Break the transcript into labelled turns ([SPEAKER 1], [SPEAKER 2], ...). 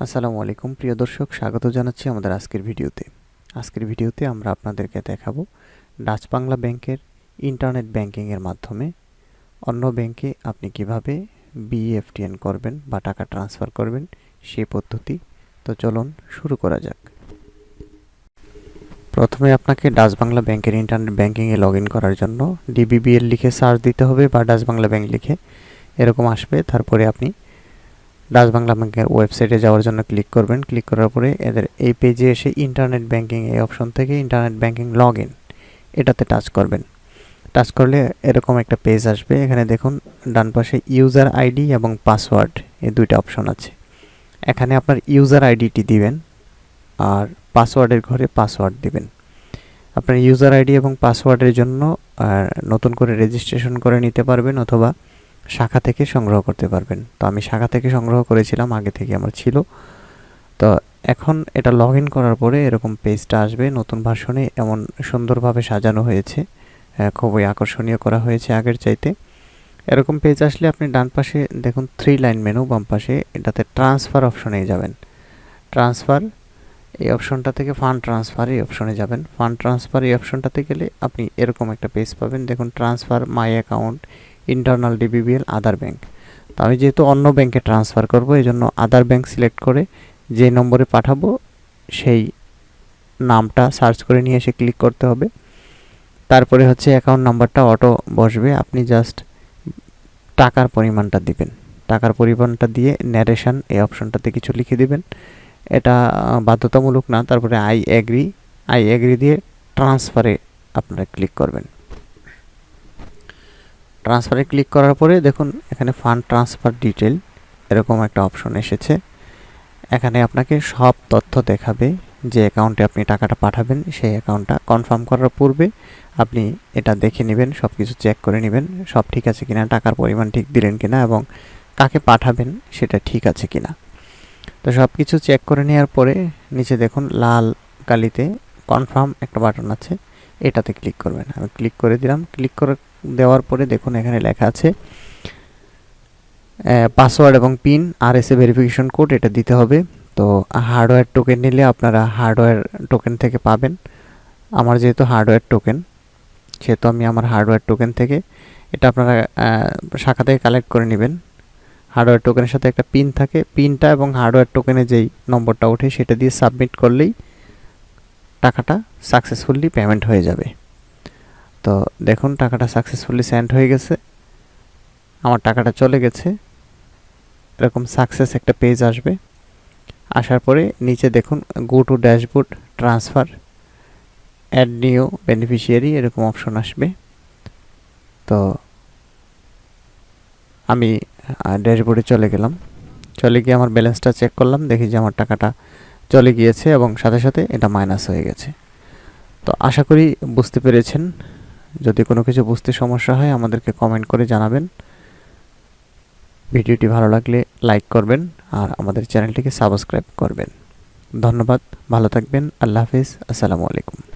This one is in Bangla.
[SPEAKER 1] আসসালামু আলাইকুম। প্রিয় দর্শক, স্বাগত জানাচ্ছি আমাদের আজকের ভিডিওতে। আজকের ভিডিওতে আমরা আপনাদেরকে দেখাবো ডাচ বাংলা ব্যাংকের ইন্টারনেট ব্যাংকিংয়ের মাধ্যমে অন্য ব্যাংকে আপনি কীভাবে বিএফটিএন করবেন বা টাকা ট্রান্সফার করবেন সেই পদ্ধতি। তো চলুন শুরু করা যাক। প্রথমে আপনাকে ডাচ বাংলা ব্যাংকের ইন্টারনেট ব্যাংকিংয়ে লগ ইন করার জন্য ডিবিবিএল লিখে সার্চ দিতে হবে বা ডাচ বাংলা ব্যাংক লিখে এরকম আসবে। তারপরে আপনি ডাচ বাংলা ব্যাংকের ওয়েবসাইটে যাওয়ার জন্য ক্লিক করবেন। ক্লিক করার পরে এদের এই পেজে এসে ইন্টারনেট ব্যাংকিং এই অপশন থেকে ইন্টারনেট ব্যাংকিং লগ ইন এটাতে টাচ করবেন। টাচ করলে এরকম একটা পেজ আসবে। এখানে দেখুন, ডান পাশে ইউজার আইডি এবং পাসওয়ার্ড এই দুইটা অপশন আছে। এখানে আপনার ইউজার আইডিটি দিবেন আর পাসওয়ার্ডের ঘরে পাসওয়ার্ড দিবেন। আপনার ইউজার আইডি এবং পাসওয়ার্ডের জন্য নতুন করে রেজিস্ট্রেশন করে নিতে পারবেন অথবা শাখা থেকে সংগ্রহ করতে পারবেন। তো আমি শাখা থেকে সংগ্রহ করেছিলাম, আগে থেকে আমার ছিল। তো এখন এটা লগ ইন করার পরে এরকম পেজটা আসবে, নতুন ভার্সনে এমন সুন্দরভাবে সাজানো হয়েছে। খুবই আকর্ষণীয় করা হয়েছে আগের চাইতে। এরকম পেজ আসলে আপনি ডান পাশে দেখুন থ্রি লাইন মেনু বাম পাশে এটাতে ট্রান্সফার অপশনে যাবেন। ট্রান্সফার এই অপশনটা থেকে ফান্ড ট্রান্সফার এই অপশনে যাবেন। ফান্ড ট্রান্সফার এই অপশনটাতে গেলে আপনি এরকম একটা পেজ পাবেন। দেখুন transfer my account internal DBBL other bank তো আমি যেহেতু অন্য ব্যাংকে ট্রান্সফার করব এই জন্য আদার ব্যাংক সিলেক্ট করে যে নম্বরে পাঠাবো, সেই নামটা সার্চ করে নিয়ে এসে ক্লিক করতে হবে। তারপরে হচ্ছে অ্যাকাউন্ট নাম্বারটা অটো বসবে, আপনি জাস্ট টাকার পরিমাণটা দিবেন। টাকার পরিমাণটা দিয়ে ন্যারেশন এই অপশনটাতে কিছু লিখে দিবেন। এটা বাধ্যতামূলক না, তারপরে আই এগ্রি আই এগ্রি দিয়ে ট্রান্সফারে আপনারা ক্লিক করবেন। ট্রান্সফারে ক্লিক করার পরে দেখুন, এখানে ফান্ড ট্রান্সফার ডিটেল এরকম একটা অপশন এসেছে। এখানে আপনাকে সব তথ্য দেখাবে, যে অ্যাকাউন্টে আপনি টাকাটা পাঠাবেন, সেই অ্যাকাউন্টটা কনফার্ম করার পূর্বে আপনি এটা দেখে নেবেন সব কিছু চেক করে নেবেন, সব ঠিক আছে কিনা, টাকার পরিমাণ ঠিক দিলেন কিনা এবং কাকে পাঠাবেন, সেটা ঠিক আছে কিনা। তো সব কিছু চেক করে নেওয়ার পরে নিচে দেখুন, লাল কালিতে কনফার্ম একটা বাটন আছে, এটাতে ক্লিক করবেন। আমি ক্লিক করে দিলাম ক্লিক করে দেওয়ার পরে দেখুন এখানে লেখা আছে পাসওয়ার্ড এবং PIN R S A verification code এটা দিতে হবে। তো হার্ডওয়্যার টোকেন নিলে আপনারা হার্ডওয়্যার টোকেন থেকে পাবেন। আমার যেহেতু হার্ডওয়্যার টোকেন সেহেতু আমি আমার হার্ডওয়্যার টোকেন থেকে এটা আপনারা শাখা থেকে কালেক্ট করে নেবেন। হার্ডওয়্যার টোকেনের সাথে একটা পিন থাকে। পিনটা এবং হার্ডওয়্যার টোকেনে যেই নম্বরটা ওঠে, সেটা দিয়ে সাবমিট করলেই টাকাটা সাকসেসফুলি পেমেন্ট হয়ে যাবে। তো দেখুন, টাকাটা সাকসেসফুলি সেন্ড হয়ে গেছে। আমার টাকাটা চলে গেছে। এরকম সাকসেস একটা পেজ আসবে। আসার পরে নিচে দেখুন go to dashboard transfer add new beneficiary এরকম অপশন আসবে। তো আমি ড্যাশবোর্ডে চলে গেলাম। চলে গিয়ে আমার ব্যালেন্সটা চেক করলাম, দেখি যে আমার টাকাটা চলে গিয়েছে এবং সাথে সাথে এটা মাইনাস হয়ে গেছে। তো আশা করি বুঝতে পেরেছেন। যদি কোনো কিছু বুঝতে সমস্যা হয়, আমাদেরকে কমেন্ট করে জানাবেন। ভিডিওটি ভালো লাগলে লাইক করবেন আর আমাদের চ্যানেলটিকে সাবস্ক্রাইব করবেন। ধন্যবাদ, ভালো থাকবেন, আল্লাহ হাফিজ, আসসালামু আলাইকুম।